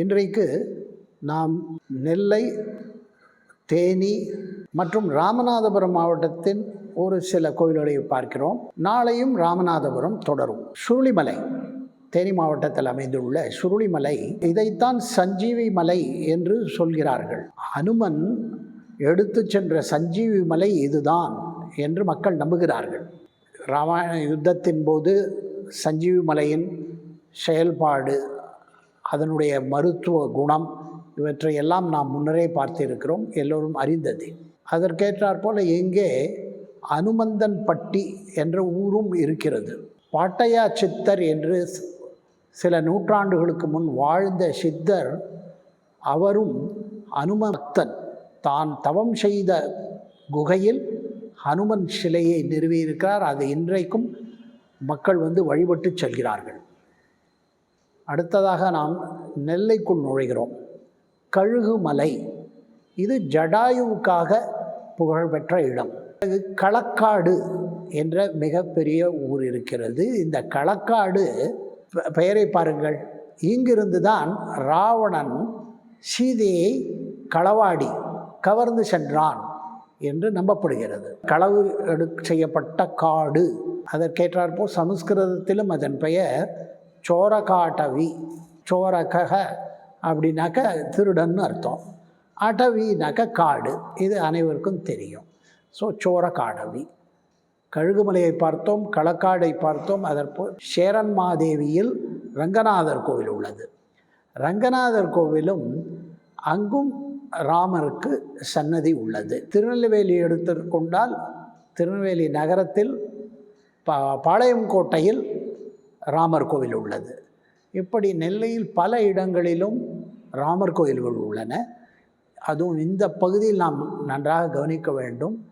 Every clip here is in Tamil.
இன்றைக்கு நாம் நெல்லை தேனி மற்றும் ராமநாதபுரம் மாவட்டத்தின் ஒரு சில கோயில்களை பார்க்கிறோம். நாளையும் ராமநாதபுரம் தொடரும். சுருளிமலை தேனி மாவட்டத்தில் அமைந்துள்ள சுருளிமலை இதைத்தான் சஞ்சீவி மலை என்று சொல்கிறார்கள். அனுமன் எடுத்து சென்ற சஞ்சீவி மலை இதுதான் என்று மக்கள் நம்புகிறார்கள். ராமாயண யுத்தத்தின் போது சஞ்சீவி மலையின் செயல்பாடு அதனுடைய மருத்துவ குணம் இவற்றை எல்லாம் நாம் முன்னரே பார்த்திருக்கிறோம் எல்லோரும் அறிந்தது. அதற்கேற்றாற்போல் இங்கே அனுமந்தன் பட்டி என்ற ஊரும் இருக்கிறது. பாட்டையா சித்தர் என்று சில நூற்றாண்டுகளுக்கு முன் வாழ்ந்த சித்தர் அவரும் அனுமத்தன் தான் தவம் செய்த குகையில் ஹனுமன் சிலையை நிறுவியிருக்கிறார். அது இன்றைக்கும் மக்கள் வந்து வழிபட்டு செல்கிறார்கள். அடுத்ததாக நாம் நெல்லைக்குள் நுழைகிறோம். கழுகுமலை. இது ஜடாயுவுக்காக புகழ்பெற்ற இடம். களக்காடு என்ற மிகப்பெரிய ஊர் இருக்கிறது. இந்த களக்காடு பெ- பெயரை பாருங்கள். இங்கிருந்து தான் ராவணன் சீதையை களவாடி கவர்ந்து சென்றான் என்று நம்பப்படுகிறது. களவு எடு செய்யப்பட்ட காடு. அதற்கேற்றாற்போல் சமஸ்கிருதத்திலும் அதன் பெயர் சோரகாட்டவி சோரகக அப்படின்னாக்க திருடன்னு அர்த்தம். அடவினாக்க காடு இது அனைவருக்கும் தெரியும். ஸோ சோரகாடவி. கழுகுமலையை பார்த்தோம் களக்காடை பார்த்தோம் அதற்போல் சேரன்மாதேவியில் ரங்கநாதர் கோவில் உள்ளது. ரங்கநாதர் கோவிலும் அங்கும் ராமருக்கு சன்னதி உள்ளது. திருநெல்வேலி எடுத்துக்கொண்டால் திருநெல்வேலி நகரத்தில் பா பாளையம் கோட்டையில் ராமர் கோவில் உள்ளது. இப்படி நெல்லையில் பல இடங்களிலும் ராமர் கோயில்கள் உள்ளன. அதுவும் இந்த பகுதியில் நாம் நன்றாக கவனிக்க வேண்டும்.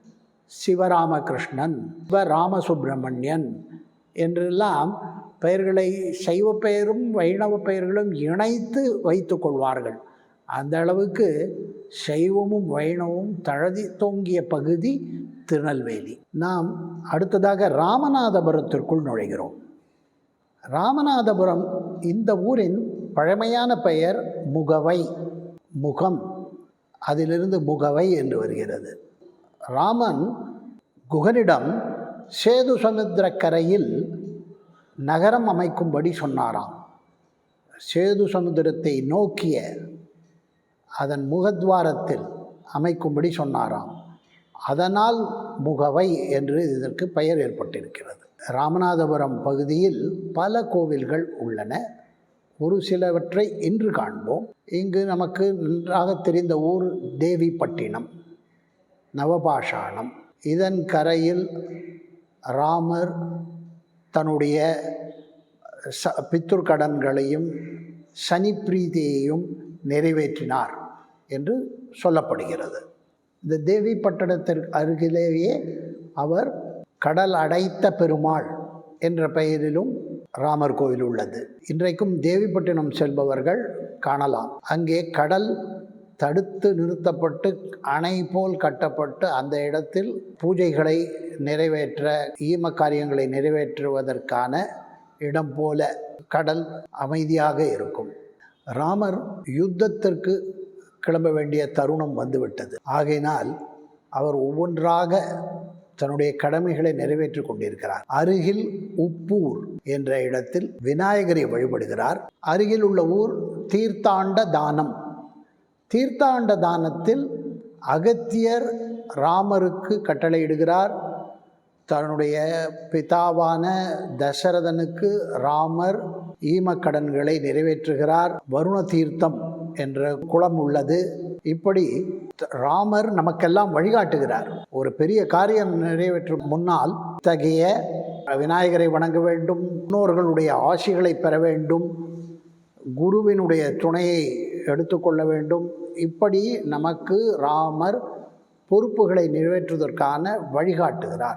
சிவராமகிருஷ்ணன் சிவராமசுப்பிரமணியன் என்றெல்லாம் பெயர்களை சைவ பெயரும் வைணவ பெயர்களும் இணைத்து வைத்து கொள்வார்கள். அந்த அளவுக்கு சைவமும் வைணவமும் தழதி தோங்கிய பகுதி திருநெல்வேலி. நாம் அடுத்ததாக ராமநாதபுரத்திற்குள் நுழைகிறோம். ராமநாதபுரம் இந்த ஊரின் பழமையான பெயர் முகவை முகம். அதிலிருந்து முகவை என்று வருகிறது. ராமன் குகனிடம் சேது சமுத்திரக்கரையில் நகரம் அமைக்கும்படி சொன்னாராம். சேது சமுத்திரத்தை நோக்கிய அதன் முகத்வாரத்தில் அமைக்கும்படி சொன்னாராம். அதனால் முகவை என்று இதற்கு பெயர் ஏற்பட்டிருக்கிறது. ராமநாதபுரம் பகுதியில் பல கோவில்கள் உள்ளன. ஒரு சிலவற்றை இன்று காண்போம். இங்கு நமக்கு நன்றாக தெரிந்த ஊர் தேவிப்பட்டினம் நவபாஷாணம். இதன் கரையில் ராமர் தன்னுடைய ச பித்துர்கடன்களையும் சனி பிரீதியையும் நிறைவேற்றினார் என்று சொல்லப்படுகிறது. இந்த தேவிப்பட்டணத்திற்கு அருகிலேயே அவர் கடல் அடைத்த பெருமாள் என்ற பெயரிலும் ராமர் கோயில் உள்ளது. இன்றைக்கும் தேவிப்பட்டினம் செல்பவர்கள் காணலாம். அங்கே கடல் தடுத்து நிறுத்தப்பட்டு அணை போல் கட்டப்பட்டு அந்த இடத்தில் பூஜைகளை நிறைவேற்ற ஈம காரியங்களை நிறைவேற்றுவதற்கான இடம் போல கடல் அமைதியாக இருக்கும். ராமர் யுத்தத்திற்கு கிளம்ப வேண்டிய தருணம் வந்துவிட்டது. ஆகையினால் அவர் ஒவ்வொன்றாக தன்னுடைய கடமைகளை நிறைவேற்றி கொண்டிருக்கிறார். அருகில் உப்பூர் என்ற இடத்தில் விநாயகரை வழிபடுகிறார். அருகில் உள்ள ஊர் தீர்த்தாண்ட தானம். தீர்த்தாண்ட தானத்தில் அகத்தியர் ராமருக்கு கட்டளையிடுகிறார். தன்னுடைய பிதாவான தசரதனுக்கு ராமர் ஈமக்கடன்களை நிறைவேற்றுகிறார். வருண தீர்த்தம். என்ற குளம் உள்ளது. இப்படி ராமர் நமக்கெல்லாம் வழிகாட்டுகிறார். ஒரு பெரிய காரியம் நிறைவேற்றும் முன்னால் இத்தகைய விநாயகரை வணங்க வேண்டும் முன்னோர்களுடைய ஆசிகளை பெற வேண்டும் குருவினுடைய துணையை எடுத்துக்கொள்ள வேண்டும். இப்படி நமக்கு ராமர் பொறுப்புகளை நிறைவேற்றுவதற்கான வழிகாட்டுகிறார்.